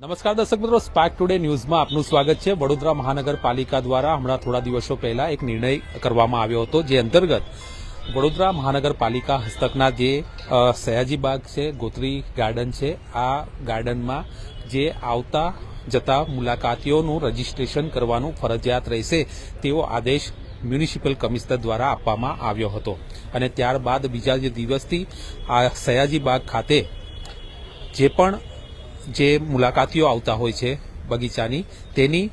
નમસ્કાર દર્શક મિત્રો સ્પાર્ક ટુડે ન્યૂઝમાં આપનું સ્વાગત છે. વડોદરા મહાનગરપાલિકા દ્વારા હમણાં થોડા દિવસો પહેલા એક નિર્ણય કરવામાં આવ્યો હતો, જે અંતર્ગત વડોદરા મહાનગરપાલિકા હસ્તકના જે સયાજીબાગ છે, ગોત્રી ગાર્ડન છે, આ ગાર્ડનમાં જે આવતા જતા મુલાકાતીઓનું રજીસ્ટ્રેશન કરવાનું ફરજિયાત રહેશે, તેવો આદેશ મ્યુનિસિપલ કમિશનર દ્વારા આપવામાં આવ્યો હતો. અને ત્યારબાદ બીજા જે દિવસથી આ સયાજી બાગ ખાતે જે પણ જે મુલાકાતીઓ આવતા હોય છે બગીચાની, તેની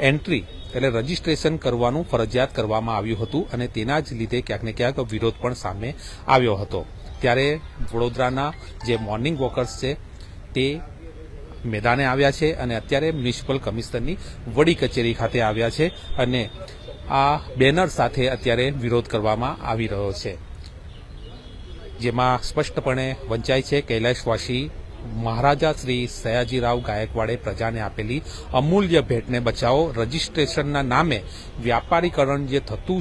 એન્ટ્રી એટલે રજીસ્ટ્રેશન કરવાનું ફરજિયાત કરવામાં આવ્યું હતું અને તેના જ લીધે ક્યાંક ને ક્યાંક વિરોધ પણ સામે આવ્યો હતો. ત્યારે વડોદરાના જે મોર્નિંગ વોકર્સ છે, તે મેદાને આવ્યા છે અને અત્યારે મ્યુનિસિપલ કમિશનરની વડી કચેરી ખાતે આવ્યા છે અને આ બેનર સાથે અત્યારે વિરોધ કરવામાં આવી રહ્યો છે. જેમાં સ્પષ્ટપણે વંચાય છે, કૈલાશવાસી મહારાજા શ્રી સયાજીરાવ ગાયકવાડે પ્રજાને આપેલી અમૂલ્ય ભેટને બચાવો. રજીસ્ટ્રેશનના નામે વ્યાપારીકરણ જે થતું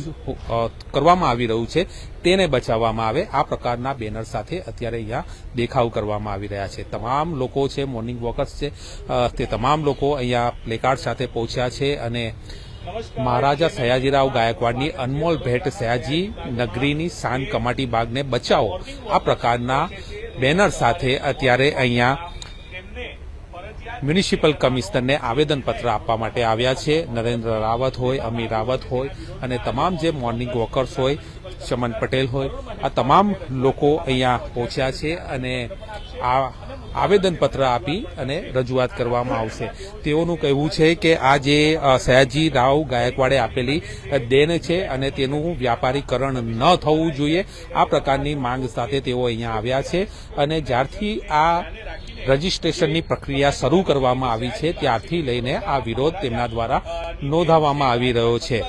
કરવામાં આવી રહ્યું છે તેને બચાવવામાં આવે. આ પ્રકારના બેનર સાથે અત્યારે અહીંયા દેખાવ કરવામાં આવી રહ્યા છે. તમામ લોકો છે મોર્નિંગ વોકર્સ છે તે તમામ લોકો અહીંયા પ્લેકાર્ડ સાથે પહોંચ્યા છે અને મહારાજા સયાજીરાવ ગાયકવાડની અનમોલ ભેટ સયાજી નગરીની શાન કમાટી બાગને બચાવો. આ પ્રકારના બેનર સાથે અત્યારે અહીંયા મ્યુનિસિપલ કમિશનરને આવેદનપત્ર આપવા માટે આવ્યા છે. નરેન્દ્ર રાવત હોય અમીર રાવત હોય અને તમામ જે મોર્નિંગ વોકર્સ હોય, ચમન પટેલ હોય, આ તમામ લોકો અહીંયા પહોંચ્યા છે અને આ આવેદનપત્ર આપી અને રજૂઆત કરવામાં આવશે. તેઓનું કહેવું છે કે આ જે સયાજી રાવ ગાયકવાડે આપેલી દેન છે અને તેનું વ્યાપારીકરણ ન થવું જોઈએ. આ પ્રકારની માંગ સાથે તેઓ અહીંયા આવ્યા છે અને જ્યારથી આ રજીસ્ટ્રેશનની પ્રક્રિયા શરૂ કરવામાં આવી છે, ત્યારથી લઈને આ વિરોધ તેમના દ્વારા નોંધાવવામાં આવી રહ્યો છે.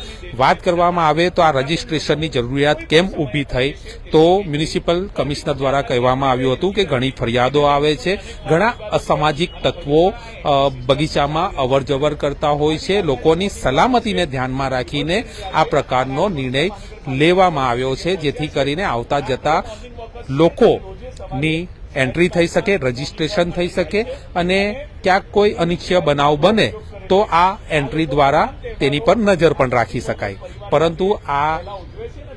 વાત કરવામાં આવે તો આ રજીસ્ટ્રેશનની જરૂરિયાત કેમ ઊભી થઈ? તો મ્યુનિસિપલ કમિશનર દ્વારા કહેવામાં આવ્યું હતું કે ઘણી ફરિયાદો આવે છે. ઘણા અસામાજિક તત્વો બગીચામાં અવરજવર કરતા હોય છે. લોકોની સલામતીને ધ્યાનમાં રાખીને આ પ્રકારનો નિર્ણય લેવામાં આવ્યો છે, જેથી કરીને આવતા જતા લોકોની એન્ટ્રી થઈ શકે, રજીસ્ટ્રેશન થઈ શકે અને ક્યાંક કોઈ અનિચ્છય બનાવ બને તો આ એન્ટ્રી દ્વારા તેની પર નજર પણ રાખી શકાય. પરંતુ આ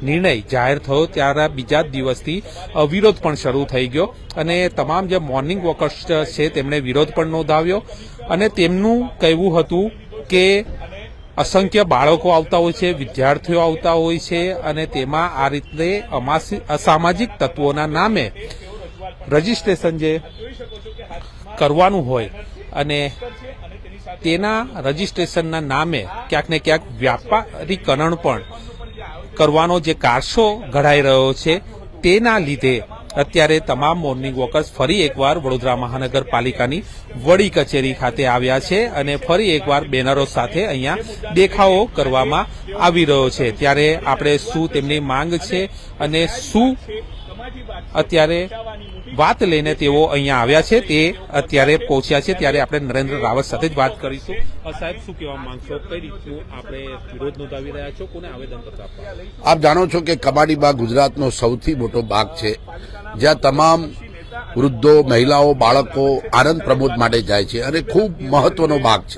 નિર્ણય જાહેર થયો ત્યારે બીજા જ દિવસથી વિરોધ પણ શરૂ થઈ ગયો અને તમામ જે મોર્નિંગ વોકર્સ છે તેમણે વિરોધ પણ નોંધાવ્યો અને તેમનું કહેવું હતું કે અસંખ્ય બાળકો આવતા હોય છે, વિદ્યાર્થીઓ આવતા હોય છે અને તેમાં આ રીતે અસામાજિક તત્વોના નામે રજીસ્ટ્રેશન જે કરવાનું હોય અને તેના રજીસ્ટ્રેશનના નામે ક્યાંક ને ક્યાંક વ્યાપારીકરણ પણ કરવાનો જે કારસો ઘડાઈ રહ્યો છે, તેના લીધે અત્યારે તમામ મોર્નિંગ વોકર્સ ફરી એકવાર વડોદરા મહાનગરપાલિકાની વડી કચેરી ખાતે આવ્યા છે અને ફરી એકવાર બેનરો સાથે અહીંયા દેખાવો કરવામાં આવી રહ્યો છે. ત્યારે આપણે શું તેમની માંગ છે અને શું અત્યારે વાત લઈને તેઓ અહીંયા આવ્યા છે, તે અત્યારે પહોંચ્યા છે, ત્યારે આપણે નરેન્દ્ર રાવત સાથે જ વાત કરીશું. સાહેબ, શું કહેવા માંગશો? કઈ રીતનું આપણે વિરોધ નોંધાવી રહ્યા છો? કોને આવેદનપત્ર આપવા? આપ જાણો છો કે કબાડી બાગ ગુજરાતનો સૌથી મોટો બાગ છે. જ્યાં તમામ વૃદ્ધો, મહિલાઓ, બાળકો આનંદ પ્રમોદ માટે જાય છે અને ખૂબ મહત્વનો ભાગ છે.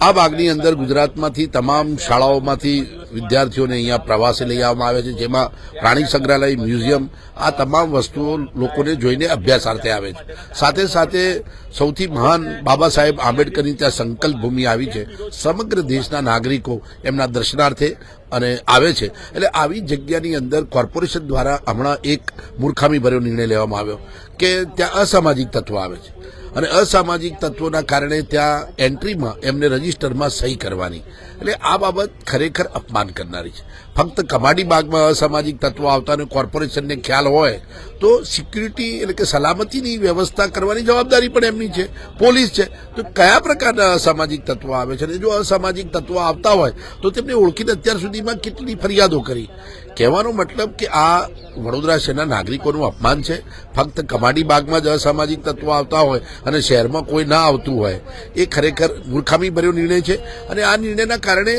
આ ભાગની અંદર ગુજરાતમાંથી તમામ શાળાઓમાંથી વિદ્યાર્થીઓને અહીંયા પ્રવાસે લઈ આવવામાં આવે છે, જેમાં પ્રાણી સંગ્રહાલય, મ્યુઝિયમ, આ તમામ વસ્તુઓ લોકોને જોઈને અભ્યાસાર્થે આવે છે. સાથે સાથે સૌથી મહાન બાબા સાહેબ આંબેડકરની ત્યાં સંકલ્પ ભૂમિ આવી છે. સમગ્ર દેશના નાગરિકો એમના દર્શનાર્થે અને આવે છે. એટલે આવી જગ્યાની અંદર કોર્પોરેશન દ્વારા હમણાં એક મૂર્ખામી ભર્યો નિર્ણય લેવામાં આવ્યો કે ત્યાં અસામાજિક તત્વો આવે છે. અને અસામાજિક તત્વોના કારણે ત્યાં એન્ટ્રીમાં એમને રજીસ્ટરમાં સહી કરવાની. એટલે આ બાબત ખરેખર અપમાન કરનારી છે. ફક્ત કમાડી બાગમાં અસામાજિક તત્વો આવતાને કોર્પોરેશનને ખ્યાલ હોય, તો સિક્યુરિટી એટલે કે સલામતીની વ્યવસ્થા કરવાની જવાબદારી પણ એમની છે. પોલીસ છે. તો કયા પ્રકારના અસામાજિક તત્વો આવે છે? અને જો અસામાજિક તત્વો આવતા હોય, તો તેમને ઓળખીને અત્યાર સુધીમાં કેટલી ફરિયાદો કરી? કહેવાનો મતલબ કે આ વડોદરા શહેરના નાગરિકોનું અપમાન છે. ફક્ત કમાડી બાગમાં જ અસામાજિક તત્વો આવતા હોય અને શહેરમાં કોઈ ના આવતું હોય, એ ખરેખર મૂર્ખામી ભર્યો નિર્ણય છે. અને આ નિર્ણયના કારણે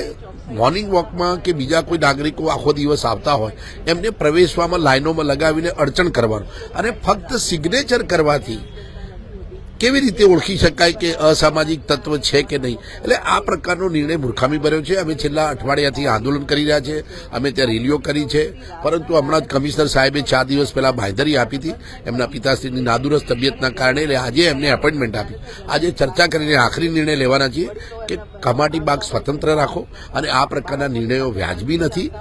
મોર્નિંગ વોકમાં કે બીજા કોઈ નાગરિકો આખો દિવસ આવતા હોય, એમને પ્રવેશવામાં લાઈનોમાં લગાવીને અડચણ કરવાનું. અને ફક્ત સિગ્નેચર કરવાથી કેવી રીતે ઓળખી શકાય કે અસામાજિક તત્વ છે કે નહીં? એટલે આ પ્રકારનો નિર્ણય મૂર્ખામી ભર્યો છે. અમે છેલ્લા અઠવાડિયાથી આંદોલન કરી રહ્યા છે. અમે ત્યાં રેલીઓ કરી છે. પરંતુ હમણાં જ કમિશનર સાહેબે ચાર દિવસ પહેલા બાંયધરી આપી હતી. એમના પિતાશ્રીની નાદુરસ્ત તબિયતના કારણે એટલે આજે એમને એપોઇન્ટમેન્ટ આપી. આજે ચર્ચા કરીને આખરી નિર્ણય લેવાના છીએ કે કમાટી બાગ સ્વતંત્ર રાખો. અને આ પ્રકારના નિર્ણયો વ્યાજબી નથી.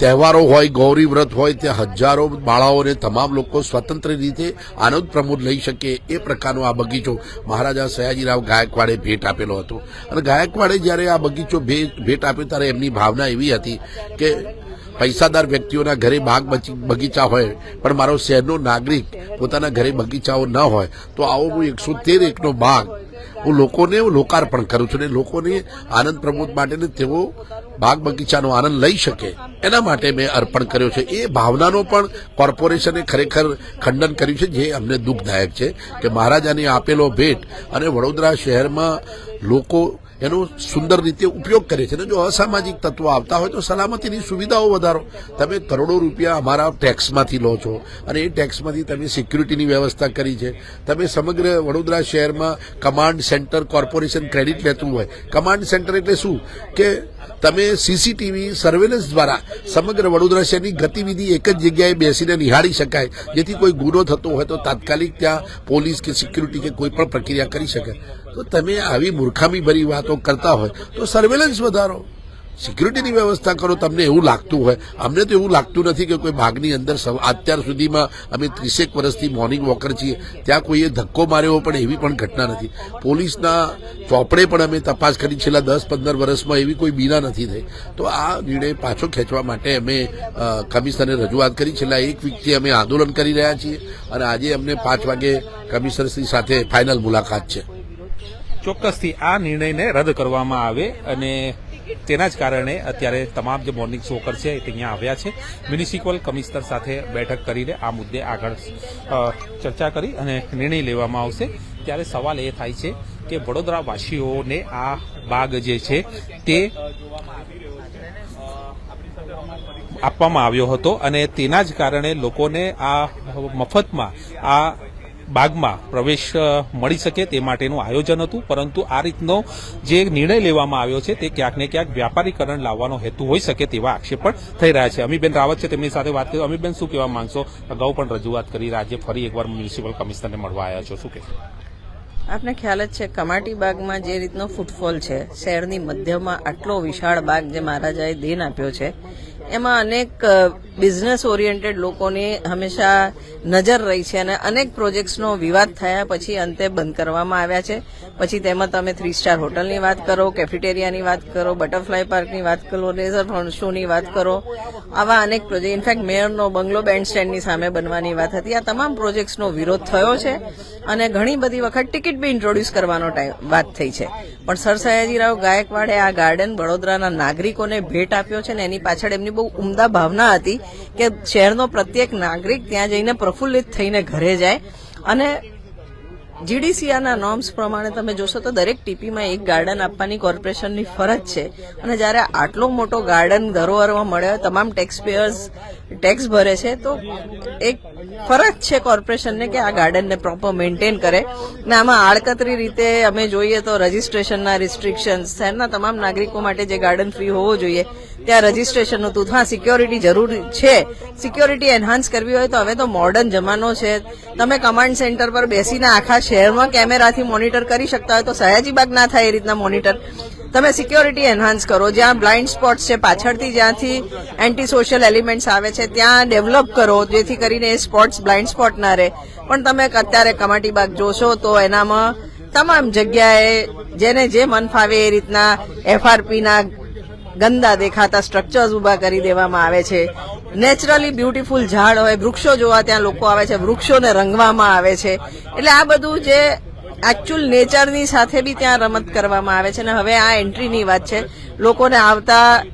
તહેવારો હોય, ગૌરી વ્રત હોય, ત્યાં હજારો બાળાઓને તમામ લોકો સ્વતંત્ર રીતે આનંદ પ્રમોદ લઈ શકે એ પ્રકારનો આ બગીચો મહારાજા સયાજીરાવ ગાયકવાડે ભેટ આપેલો હતો. અને ગાયકવાડે જ્યારે આ બગીચો ભેટ આપ્યો ત્યારે એમની ભાવના એવી હતી કે પૈસાદાર વ્યક્તિઓના ઘરે બાગ બગીચા હોય, પણ મારો શહેરનો નાગરિક પોતાના ઘરે બગીચાઓ ન હોય, તો આવો હું એકસો તેર એકનો બાગ હું લોકોને લોકાર્પણ કરું છું ને લોકોને આનંદ પ્રમોદ માટેને તેઓ બાગ બગીચાનો આનંદ લઈ શકે. એના માટે મેં અર્પણ કર્યો છે. એ ભાવનાનો પણ કોર્પોરેશને ખરેખર ખંડન કર્યું છે, જે અમને દુઃખદાયક છે કે મહારાજાને આપેલો ભેટ અને વડોદરા શહેરમાં લોકો એનો સુંદર રીતે ઉપયોગ કરે છે. અને જો અસામાજિક તત્વો આવતા હોય તો સલામતીની સુવિધાઓ વધારો. તમે કરોડો રૂપિયા અમારા ટેક્સમાંથી લો છો અને એ ટેક્સમાંથી તમે સિક્યુરિટીની વ્યવસ્થા કરી છે. તમે સમગ્ર વડોદરા શહેરમાં કમાન્ડ સેન્ટર કોર્પોરેશન ક્રેડિટ લેતું હોય. કમાન્ડ સેન્ટર એટલે શું? કે તમે સીસીટીવી સર્વેલન્સ દ્વારા સમગ્ર વડોદરા શહેરની ગતિવિધિ એક જ જગ્યાએ બેસીને નિહાળી શકાય. જેથી કોઈ ગુનો થતો હોય તો તાત્કાલિક ત્યાં પોલીસ કે સિક્યુરિટી કે કોઈ પણ પ્રક્રિયા કરી શકે. તો તમે આવી મૂર્ખામી ભરી વાતો કરતા હોય તો સર્વેલન્સ વધારો. સિક્યુરિટીની વ્યવસ્થા કરો, તમને એવું લાગતું હોય. અમને તો એવું લાગતું નથી કે કોઈ બાગની અંદર અત્યાર સુધીમાં અમે ત્રીસેક વર્ષથી મોર્નિંગ વોકર છીએ. ત્યાં કોઈએ ધક્કો માર્યો પણ એવી પણ ઘટના નથી. પોલીસના ચોપડે પણ અમે તપાસ કરી છેલ્લા દસ પંદર વર્ષમાં એવી કોઈ બીના નથી થઈ. તો આ નિર્ણય પાછો ખેંચવા માટે અમે કમિશનરને રજૂઆત કરી. છેલ્લા એક વીકથી અમે આંદોલન કરી રહ્યા છીએ. અને આજે અમને પાંચ વાગે કમિશનરશ્રી સાથે ફાઇનલ મુલાકાત છે. ચોક્કસથી આ નિર્ણયને રદ કરવામાં આવે અને તેના જ કારણે અત્યારે તમામ જે મોર્નિંગ સોકર છે તે અહીંયા આવ્યા છે. મ્યુનિસિપલ કમિશનર સાથે બેઠક કરીને આ મુદ્દે આગળ ચર્ચા કરી અને નિર્ણય લેવામાં આવશે. ત્યારે સવાલ એ થાય છે કે વડોદરાવાસીઓને આ બાગ જે છે તે આપવામાં આવ્યો હતો અને તેના જ કારણે લોકોને આ મફતમાં આ બાગમાં પ્રવેશ મળી શકે તે માટેનું આયોજન હતું. પરંતુ આ રીતનો જે નિર્ણય લેવામાં આવ્યો છે તે ક્યાંક ને ક્યાંક વ્યાપારીકરણ લાવવાનો હેતુ હોઈ શકે તેવા આક્ષેપ પણ થઈ રહ્યા છે. અમીબેન રાવત છે તેમની સાથે વાત કરી. અમીબેન, શું કહેવા માંગશો? અગાઉ પણ રજૂઆત કરી. રાજ્ય ફરી એકવાર મ્યુનિસિપલ કમિશનરને મળવા આવ્યા છો. શું કહેશો? આપને ખ્યાલ જ છે, કમાટી બાગમાં જે રીતનો ફૂટફોલ છે, શહેરની મધ્યમાં આટલો વિશાળ બાગ જે મહારાજાએ દેન આપ્યો છે એમાં અનેક બિઝનેસ ઓરિએન્ટેડ લોકોની હંમેશા નજર રહી છે અને અનેક પ્રોજેક્ટ્સનો વિવાદ થયા પછી અંતે બંધ કરવામાં આવ્યા છે. પછી તેમાં તમે થ્રી સ્ટાર હોટલની વાત કરો કેફેટેરિયાની વાત કરો બટરફ્લાય પાર્કની વાત કરો લેઝર શોની વાત કરો. આવા અનેક પ્રોજેક્ટ ઇનફેક્ટ મેયરનો બંગલો બેન્ડ સ્ટેન્ડની સામે બનવાની વાત હતી. આ તમામ પ્રોજેક્ટ્સનો વિરોધ થયો છે અને ઘણી બધી વખત ટિકિટ બી ઇન્ટ્રોડ્યુસ કરવાનો ટાઈમ વાત થઈ છે. પણ સર સયાજીરાવ ગાયકવાડે આ ગાર્ડન વડોદરાના નાગરિકોને ભેટ આપ્યો છે ને એની પાછળ એમની બહુ ઉમદા ભાવના હતી કે શહેરનો પ્રત્યેક નાગરિક ત્યાં જઈને પ્રફુલ્લિત થઈને ઘરે જાય. અને જીડીસીઆરના નોર્મ્સ પ્રમાણે તમે જોશો તો દરેક ટીપીમાં એક ગાર્ડન આપવાની કોર્પોરેશનની ફરજ છે. અને જ્યારે આટલો મોટો ગાર્ડન ધરોહરમાં મળ્યો તમામ ટેક્સ પેયર્સ ટેક્સ ભરે છે, તો એક ફરજ છે કોર્પોરેશનને કે આ ગાર્ડનને પ્રોપર મેન્ટેન કરે. ને આમાં આડકતરી રીતે અમે જોઈએ તો રજીસ્ટ્રેશનના રિસ્ટ્રિક્શન શહેરના તમામ નાગરિકો માટે જે ગાર્ડન ફ્રી હોવો જોઈએ ત્યાં રજીસ્ટ્રેશન હતું હા સિક્યોરિટી જરૂરી છે. સિક્યોરિટી એન્હાન્સ કરવી હોય તો હવે તો મોડર્ન જમાનો છે. તમે કમાન્ડ સેન્ટર પર બેસીને આખા શહેરમાં કેમેરાથી મોનિટર કરી શકતા હોય તો સયાજીબાગ ના થાય એ રીતના મોનિટર તમે સિક્યોરિટી એન્હાન્સ કરો. જ્યાં બ્લાઇન્ડ સ્પોટ્સ છે પાછળથી જ્યાંથી એન્ટી સોશિયલ એલિમેન્ટ્સ આવે છે, ત્યાં ડેવલપ કરો, જેથી કરીને એ સ્પોટ્સ બ્લાઇન્ડ સ્પોટ ના રહે. પણ તમે અત્યારે કમાટી બાગ જોશો તો એનામાં તમામ જગ્યાએ જેને જે મન ફાવે એ રીતના એફઆરપી ના ગંદા દેખાતા સ્ટ્રક્ચર્સ ઊભા કરી દેવામાં આવે છે. નેચરલી બ્યુટીફુલ ઝાડ હોય, વૃક્ષો જોવા ત્યાં લોકો આવે છે, વૃક્ષોને રંગવામાં આવે છે. એટલે આ બધું જે એકચ્યુઅલ નેચરની સાથે બી ત્યાં રમત કરવામાં આવે છે અને હવે આ એન્ટ્રીની વાત છે. લોકોને આવતા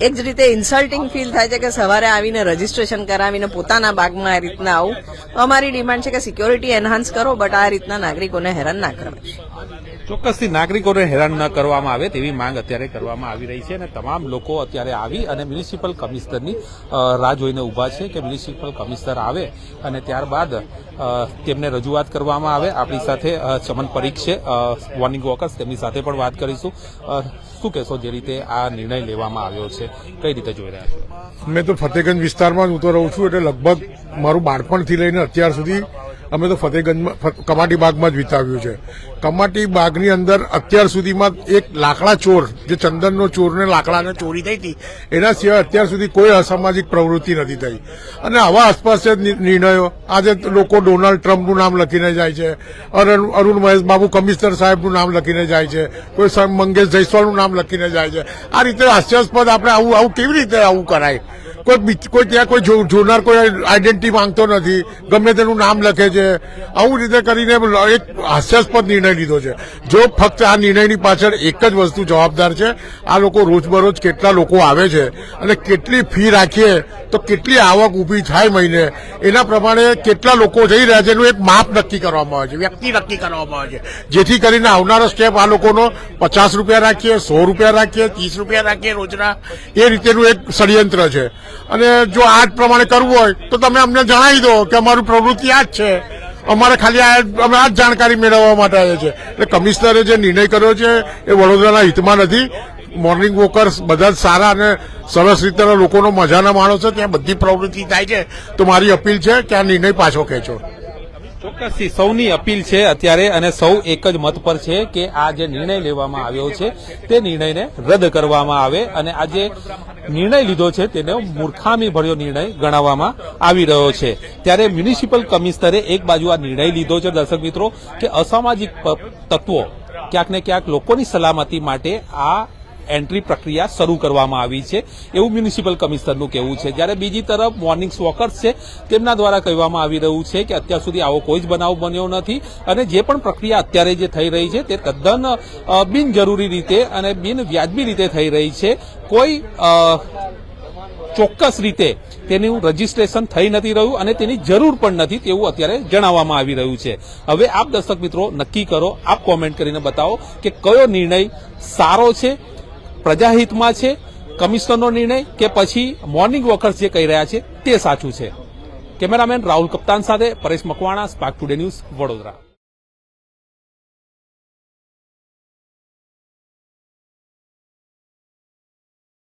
એક જ રીતે ઇન્સલ્ટિંગ ફીલ થાય છે કે સવારે આવીને રજીસ્ટ્રેશન કરાવીને પોતાના બાગમાં આ રીતના આવું. અમારી ડિમાન્ડ છે કે સિક્યોરિટી એનહાન્સ કરો બટ આ રીતના નાગરિકોને હેરાન ના કરવા ચોક્કસથી નાગરિકોને હેરાન ન કરવામાં આવે તેવી માંગ અત્યારે કરવામાં આવી રહી છે અને તમામ લોકો અત્યારે આવી અને મ્યુનિસિપલ કમિશનરની રાહ જોઈને ઊભા છે કે મ્યુનિસિપલ કમિશનર આવે અને ત્યારબાદ તેમને રજૂઆત કરવામાં આવે. આપણી સાથે ચમન પરીખ છે. વોર્નિંગ વોકર્સ, તેમની સાથે પણ વાત કરીશું. શું કહેશો જે રીતે આ નિર્ણય લેવામાં આવ્યો છે? કઈ રીતે જોઈ રહ્યા છો? મેં તો ફતેગંજ વિસ્તારમાં જ હું રહું છું એટલે લગભગ મારું બાળપણથી લઈને અત્યાર સુધી અમે તો ફતેહગંજમાં કમાટી બાગમાં જ વિતાવ્યું છે. કમાટી બાગની અંદર અત્યાર સુધીમાં એક લાકડા ચોર, જે ચંદનનો ચોરને લાકડાને ચોરી થઈ હતી, એના સિવાય અત્યાર સુધી કોઈ અસામાજિક પ્રવૃત્તિ નથી થઈ. અને આવા આસપાસ નિર્ણયો, આજે લોકો ડોનાલ્ડ ટ્રમ્પનું નામ લખીને જાય છે અરુણ મહેશ બાબુ કમિશનર સાહેબનું નામ લખીને જાય છે, કોઈ મંગેશ જયસ્વાલનું નામ લખીને જાય છે. આ રીતે હાસ્યાસ્પદ આપણે આવું આવું કેવી રીતે આવું કરાય? કોઈ કોઈ ત્યાં કોઈ જોનાર કોઈ આઈડેન્ટિટી માંગતો નથી. ગમે તેનું નામ લખે છે. આવું રીતે કરીને એક હાસ્યાસ્પદ નિર્ણય લીધો છે. જો ફક્ત આ નિર્ણયની પાછળ એક જ વસ્તુ જવાબદાર છે, આ લોકો રોજબરોજ કેટલા લોકો આવે છે અને કેટલી ફી રાખીએ, તો કેટલી આવક ઊભી થાય મહિને. એના પ્રમાણે કેટલા લોકો જઈ રહ્યા છે એનું એક માપ નક્કી કરવામાં આવે છે, વ્યક્તિ નક્કી કરવામાં આવે છે. જેથી કરીને આવનારો સ્ટેપ આ લોકોનો પચાસ રૂપિયા રાખીએ, સો રૂપિયા રાખીએ, ત્રીસ રૂપિયા રાખીએ રોજના. એ રીતેનું એક ષડયંત્ર છે. અને જો આ જ પ્રમાણે કરવું હોય, તો તમે અમને જણાવી દો કે અમારું પ્રવૃત્તિ આ જ છે. અમારે ખાલી આ અમે આ જ જાણકારી મેળવવા માટે આવ્યા છે એટલે કમિશનરે જે નિર્ણય કર્યો છે, એ વડોદરાના હિતમાં નથી. મોર્નિંગ વોકર્સ બધા જ સારા અને સરસ રીતના લોકોનો મજાના માણસો ત્યાં બધી પ્રવૃત્તિ થાય છે. તો મારી અપીલ છે કે આ નિર્ણય પાછો ખેંચો. ચોક્કસથી સૌની અપીલ છે અત્યારે અને સૌ એક જ મત પર છે કે આ જે નિર્ણય લેવામાં આવ્યો છે, તે નિર્ણયને રદ કરવામાં આવે અને આ જે નિર્ણય લીધો છે, તેને મૂર્ખામી ભર્યો નિર્ણય ગણાવવામાં આવી રહ્યો છે. ત્યારે મ્યુનિસિપલ કમિશનરે એક બાજુ આ નિર્ણય લીધો છે, દર્શક મિત્રો, કે અસામાજિક તત્વો ક્યાંક ને ક્યાંક લોકોની સલામતી માટે આ એન્ટ્રી પ્રક્રિયા શરૂ કરવામાં આવી છે. એવું મ્યુનિસિપલ કમિશનરનું કહેવું છે. જ્યારે બીજી તરફ મોર્નિંગ વોકર્સ છે, તેમના દ્વારા કહેવામાં આવી રહ્યું છે કે અત્યાર સુધી આવો કોઈ જ બનાવ બન્યો નથી અને જે પણ પ્રક્રિયા અત્યારે જે થઈ રહી છે તે તદ્દન બિનજરૂરી રીતે અને બિનવ્યાજબી રીતે થઈ રહી છે. કોઈ ચોક્કસ રીતે તેનું રજીસ્ટ્રેશન થઈ નથી રહ્યું અને તેની જરૂર પણ નથી તેવું અત્યારે જણાવવામાં આવી રહ્યું છે. હવે આપ દર્શક મિત્રો નક્કી કરો, આપ કોમેન્ટ કરીને બતાવો કે કયો નિર્ણય સારો છે પ્રજાહિતમાં છે, કમિશનરનો નિર્ણય કે પછી મોર્નિંગ વોકર્સ જે કહી રહ્યા છે તે સાચું છે. કેમેરામેન રાહુલ કપ્તાન સાથે Paresh Makwana, Spark Today News Vadodara.